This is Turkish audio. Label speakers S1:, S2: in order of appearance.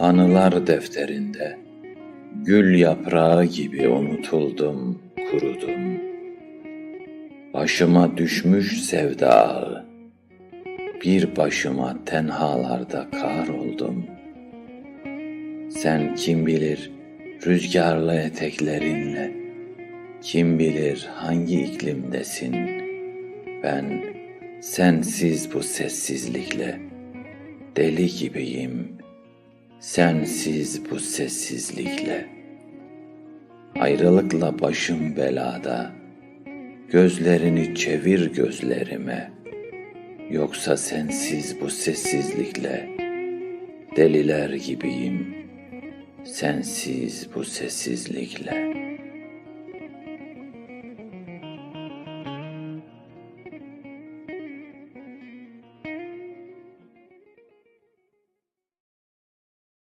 S1: Anılar defterinde gül yaprağı gibi unutuldum, kurudum. Başıma düşmüş sevda ağı, bir başıma tenhalarda kar oldum. Sen kim bilir rüzgarlı eteklerinle, kim bilir hangi iklimdesin. Ben sensiz bu sessizlikle deli gibiyim. Sensiz bu sessizlikle. Ayrılıkla başım belada. Gözlerini çevir gözlerime. Yoksa sensiz bu sessizlikle deliler gibiyim. Sensiz bu sessizlikle.